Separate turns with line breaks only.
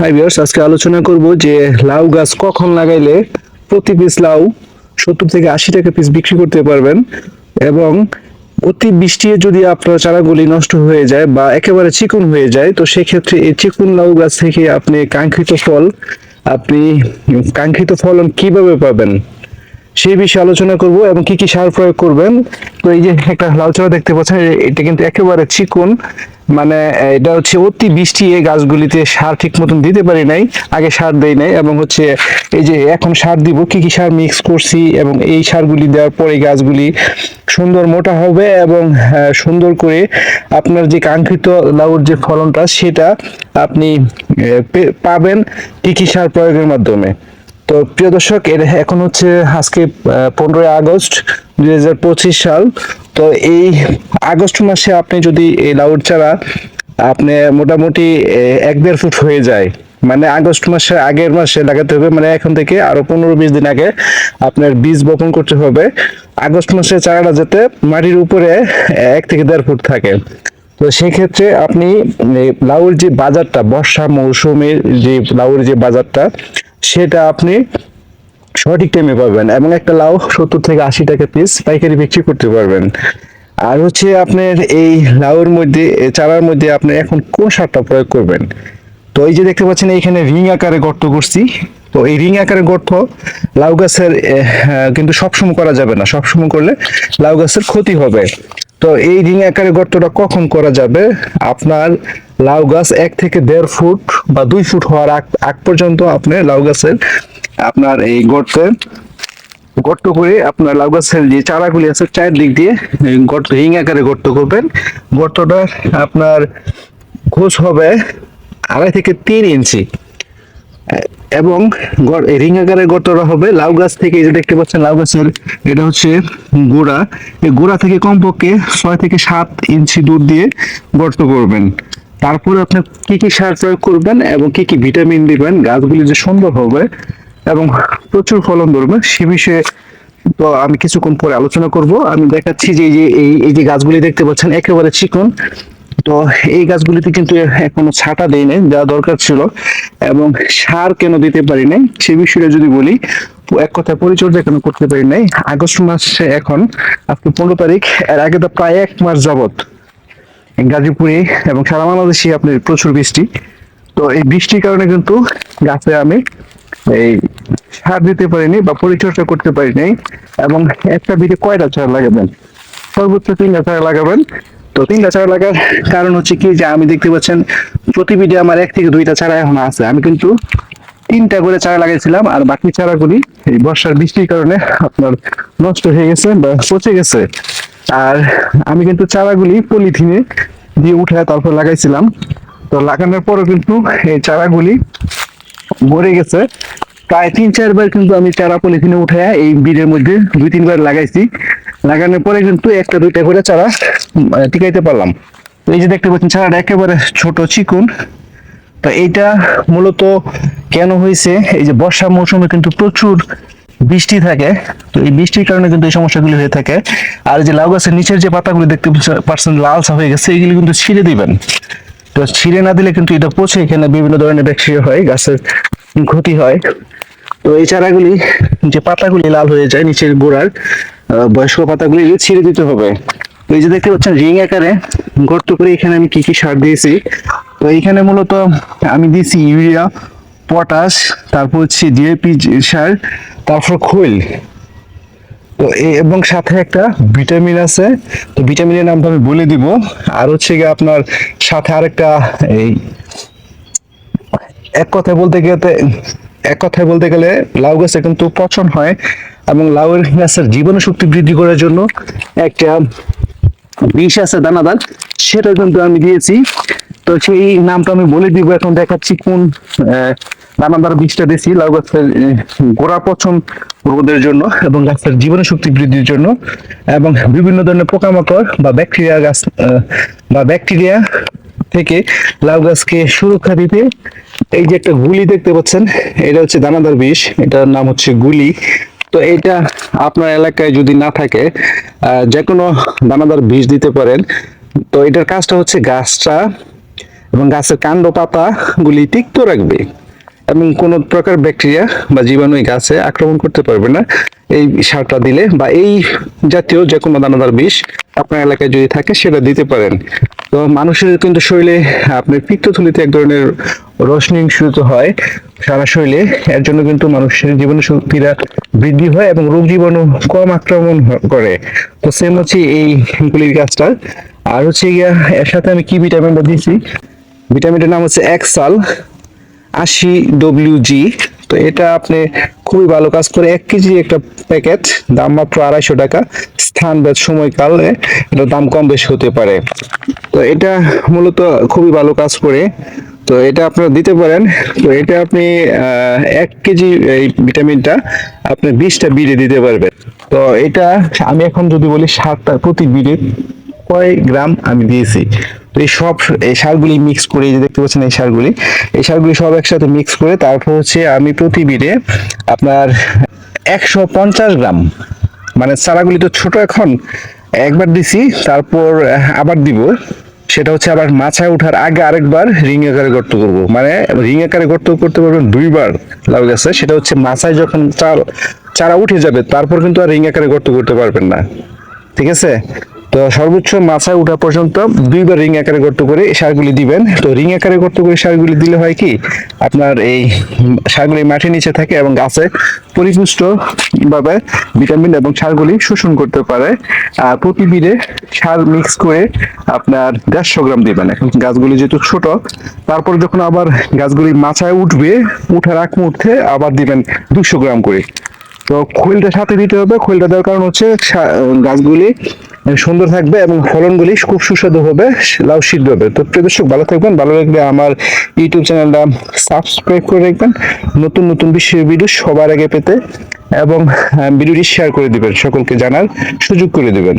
Hi viewers আজকে আলোচনা করব যে লাউ গাছ কখন লাগাইলে প্রতি পিস লাউ সত্তর থেকে আশি টাকা পিস বিক্রি করতে পারবেন এবং অতি বৃষ্টিতে যদি আপনার চারাগুলি নষ্ট হয়ে যায় বা একেবারে চিকন হয়ে যায়, তো সেক্ষেত্রে এই চিকন লাউ গাছ থেকে আপনি কাঙ্ক্ষিত ফল, আপনি কাঙ্ক্ষিত ফলন কীভাবে পাবেন সেই বিষয়ে আলোচনা করব এবং কি কি সার প্রয়োগ করবেন। তো এই যে একটা লাউ চারা দেখতে পাচ্ছেন, এটা কিন্তু একেবারে চিকন মানে এটা হচ্ছে অতি বৃষ্টি এই গাছগুলিতে সার ঠিক মতন দিতে পারি নাই, আগে সার দেই নাই এবং হচ্ছে এই যে এখন সার দিব, কি কি সার মিক্স করছি এবং এই সারগুলি দেওয়ার পরে গাছগুলি সুন্দর মোটা হবে এবং সুন্দর করে আপনার যে কাঙ্ক্ষিত লাউর যে ফলনটা সেটা আপনি পাবেন কি কি সার প্রয়োগের মাধ্যমে। তো প্রিয় দর্শক এখন হচ্ছে আজকে পনেরোই আগস্ট দুই হাজার পঁচিশ সাল। তো এই আগস্ট মাসে আপনি যদি এই লাউর চারা আপনি মোটামুটি এক দেড় ফুট হয়ে যায় মানে আগস্ট মাসে, আগের মাসে লাগাতে হবে মানে এখন থেকে আরও পনেরো বিশ দিন আগে আপনার বীজ বপন করতে হবে। আগস্ট মাসে চারাটা যাতে মাটির উপরে এক থেকে দেড় ফুট থাকে। তো সেক্ষেত্রে আপনি লাউর যে বাজারটা, বর্ষা মৌসুমের যে লাউর যে বাজারটা, সেটা আপনি সঠিক টাইমে পাবেন এবং একটা লাউ সত্তর থেকে আশি টাকা পিস পাইকারি বিক্রি করতে পারবেন। আর হচ্ছে আপনার এই লাউর মধ্যে চারার মধ্যে আপনি এখন কোন সারটা প্রয়োগ করবেন? তো এই যে দেখতে পাচ্ছেন এইখানে রিং আকারে গর্ত করছি। তো এই রিং আকারে গর্ত লাউ গাছের হ্যাঁ, কিন্তু সবসময় করা যাবে না। সবসময় করলে লাউ গাছের ক্ষতি হবে। তো এই রিং আকারে গর্তটা কখন করা যাবে? আপনার লাউ গাছ এক থেকে দেড় ফুট বা দুই ফুট হওয়ার আগ আগ পর্যন্ত আপনি লাউ গাছের আপনার এই গর্তে, গর্ত করে আপনার লাউ গাছের যে চারাগুলি আছে চারদিক দিয়ে গর্ত রিং আকারে গর্ত করবেন। গর্তটা আপনার ঘোষ হবে আড়াই থেকে তিন ইঞ্চি। এবং রিং আকারের গর্তটা হবে লাউ গাছ থেকে, এই যে দেখতে পাচ্ছেন লাউ গাছের, এটা হচ্ছে গোড়া। এই গোড়া থেকে কমপক্ষে ছয় থেকে সাত ইঞ্চি দূর দিয়ে গর্ত করবেন। তারপরে আপনি কি কি সার প্রয়োগ করবেন এবং কি কি ভিটামিন দিবেন, গাছগুলি যে সুন্দর হবে এবং প্রচুর ফলন ধরবে। সে বিষয়ে তো আমি কিছুক্ষণ পরে আলোচনা করব। আমি দেখাচ্ছি যে এই যে এই যে গাছগুলি দেখতে পাচ্ছেন, একেবারে চিকন। তো এই গাছগুলিতে কিন্তু এখনও ছাটা দেই নাই দেওয়া দরকার ছিল। এবং সার কেন দিতে পারি নাই, সে বিষয়ে যদি বলি, এক কথায় পরিচর্যা কেন করতে পারি নাই, আগস্ট মাসে এখন, আজকে পনেরো তারিখ, এর আগে তো প্রায় এক মাস যাবত গাজীপুরে এবং সারা বাংলাদেশে আপনার প্রচুর বৃষ্টি। তো এই বৃষ্টির কারণে কিন্তু গাছে আমি এই সার দিতে পারিনি বা পরিচর্যা করতে পারিনি এবং একটা বিটে কয়টা চারা লাগাবেন? সর্বোচ্চ তিনটা চারা লাগাবেন। তো তিনটা চারা লাগার কারণ হচ্ছে কি যে আমি দেখতে পাচ্ছেন প্রতি বিটে আমার এক থেকে দুইটা চারা এখন আছে। আমি কিন্তু তিনটা করে চারা লাগাইছিলাম আর বাকি চারাগুলি এই বর্ষার বৃষ্টির কারণে আপনার নষ্ট হয়ে গেছে বা পচে গেছে। আর আমি কিন্তু চারাগুলি পলিথিনে দিয়ে উঠে তারপর লাগাইছিলাম। তো লাগানোর পরও কিন্তু এই চারাগুলি মরে গেছে। প্রায় তিন, চারবার কিন্তু আমি চারা পলিথিনে উঠে এই বীজের মধ্যে দুই, তিনবার লাগাইছি। লাগানোর পরে কিন্তু একটা, দুইটা করে চারা টিকাইতে পারলাম। এই যে দেখতে পাচ্ছেন, চারাটা একেবারে ছোট চিকুন। তো এইটা মূলত কেন হয়েছে? এই যে বর্ষা মৌসুমে কিন্তু প্রচুর বৃষ্টি থাকে। তো এই বৃষ্টির কারণে কিন্তু এই সমস্যাগুলি হয়ে থাকে। আর যে লাউ গাছের নিচের যে পাতাগুলি দেখতে পাচ্ছেন লালসা হয়ে গেছে এইগুলি কিন্তু ছিঁড়ে দিবেন। তো ছিঁড়ে না দিলে কিন্তু এটা পচে, এখানে বিভিন্ন ধরনের ব্যাকটেরিয়া হয়, গাছের ক্ষতি হয়। তো এই চারাগুলি, যে পাতাগুলি লাল হয়ে যায় নিচের গোড়ার বয়স্ক পাতাগুলি ছিঁড়ে দিতে হবে। তো এই যে দেখতে পাচ্ছেন, রিং আকারে গর্ত করে এখানে আমি কি কি সার দিয়েছি। তো এইখানে মূলত আমি দিয়েছি ইউরিয়া, পটাশ, তারপর হচ্ছে ডিএপি সার, তারপর খৈল। তো এবং সাথে একটা ভিটামিন আছে। তো ভিটামিনের নামটা আমি বলে দিব। আর হচ্ছে গিয়ে আপনার সাথে আরেকটা, এই, এক কথায় বলতে গেলে, এক কথায় বলতে গেলে লাউ গাছে কিন্তু পচন হয় এবং লাউয়ের গাছের জীবন শক্তি বৃদ্ধি করার জন্য একটা বিষ আছে দানাদার, সেটা কিন্তু আমি দিয়েছি। তো সেই নামটা আমি বলে দিব, এখন দেখাচ্ছি কোন দানাদার বীজটা দিয়েছি লাউ গাছের গোড়া পচন রোধের জন্য এবং গাছের জীবন শক্তি বৃদ্ধির জন্য এবং বিভিন্ন ধরনের পোকামাকড় বা ব্যাকটেরিয়া গাছ বা ব্যাকটেরিয়া থেকে লাউ গাছকে সুরক্ষা দিতে এই যে একটা গুলি দেখতে পাচ্ছেন, এটা হচ্ছে দানাদার বিষ এটার নাম হচ্ছে গুলি। তো এটা আপনার এলাকায় যদি না থাকে যে কোনো দানাদার বিষ দিতে পারেন। তো এটার কাজটা হচ্ছে গাছটা এবং গাছের কাণ্ড পাতাগুলি তিক্ত রাখবে এবং কোনো প্রকার ব্যাকটেরিয়া বা জীবাণু গাছে আক্রমণ করতে পারবে না। এই সারটা দিলে বা এই জাতীয় যে কোনো দানাদার বিষ আপনার এলাকায় যদি থাকে সেটা দিতে পারেন। তো মানুষের কিন্তু শরীরে আপনার পিত্তথলিতে এক ধরনের রশ্মি নিঃসৃত হয় সারা শরীরে। এর জন্য কিন্তু মানুষের জীবন শক্তিটা বৃদ্ধি হয় এবং রোগ জীবাণু কম আক্রমণ করে। তো সেম হচ্ছে এই গুলির গাছটা। আর হচ্ছে গিয়া এর সাথে আমি কি ভিটামিনটা দিয়েছি? ভিটামিনটার নাম হচ্ছে এক্সাল আশি ডব্লিউ জি তো এটা আপনি খুবই ভালো কাজ করে এক কেজি একটা প্যাকেট, দাম মাত্র আড়াইশো টাকা। স্থান ভেদ সময়কালে এটা দাম কম বেশি হতে পারে। তো এটা মূলত খুবই ভালো কাজ করে। তো এটা আপনারা দিতে পারেন। তো এটা আপনি এক কেজি এই ভিটামিনটা আপনি বিশটা বিড়ে দিতে পারবেন। তো এটা আমি এখন যদি বলি সাতটা প্রতি বিড়ে কয় গ্রাম আমি দিয়েছি? তো এই সব, এই সারগুলি মিক্স করে যে দেখতে পাচ্ছেন এই সারগুলি এই সারগুলি সব একসাথে মিক্স করে তারপর হচ্ছে আমি প্রতি বিড়ে আপনার একশো পঞ্চাশ গ্রাম মানে চারাগুলি তো ছোট এখন, একবার দিছি, তারপর আবার দিব, সেটা হচ্ছে আবার মাছায় ওঠার আগে আরেকবার রিং আকারে গর্ত করব। মানে রিং আকারে গর্ত করতে পারবেন দুইবার, লাউ গাছে, সেটা হচ্ছে মাছায় যখন চারা উঠে যাবে, তারপর কিন্তু আর রিং আকারে গর্ত করতে পারবেন না। ঠিক আছে? তো সর্বোচ্চ মাছায় ওঠা পর্যন্ত দুইবার রিং আকারে গর্ত করে সারগুলি দিবেন। তো রিং আকারে গর্ত করে সারগুলি দিলে হয় কি, আপনার এই সারগুলি মাটির নিচে থাকে এবং গাছে পরিপুষ্ট ভাবে ভিটামিন এবং সারগুলি শোষণ করতে পারে। আর প্রতি বিড়ে সার মিক্স করে আপনার দেড়শো গ্রাম দিবেন। এখন গাছগুলি যেহেতু ছোট, তারপর যখন আবার গাছগুলি মাছায় উঠবে, উঠার এক মুহূর্তে আবার দিবেন দুশো গ্রাম করে। তো খোলটা সাথে দিতে হবে। খোলটা দেওয়ার কারণ হচ্ছে গাছগুলি সুন্দর থাকবে এবং ফলনগুলি খুব সুস্বাদু হবে, লাউ সিদ্ধ হবে। তো প্রিয় দর্শক, ভালো থাকবেন, ভালো লাগলে আমার ইউটিউব চ্যানেলটা সাবস্ক্রাইব করে রাখবেন। নতুন নতুন বিষয় ভিডিও সবার আগে পেতে এবং ভিডিওটি শেয়ার করে দিবেন, সকলকে জানার সুযোগ করে দিবেন।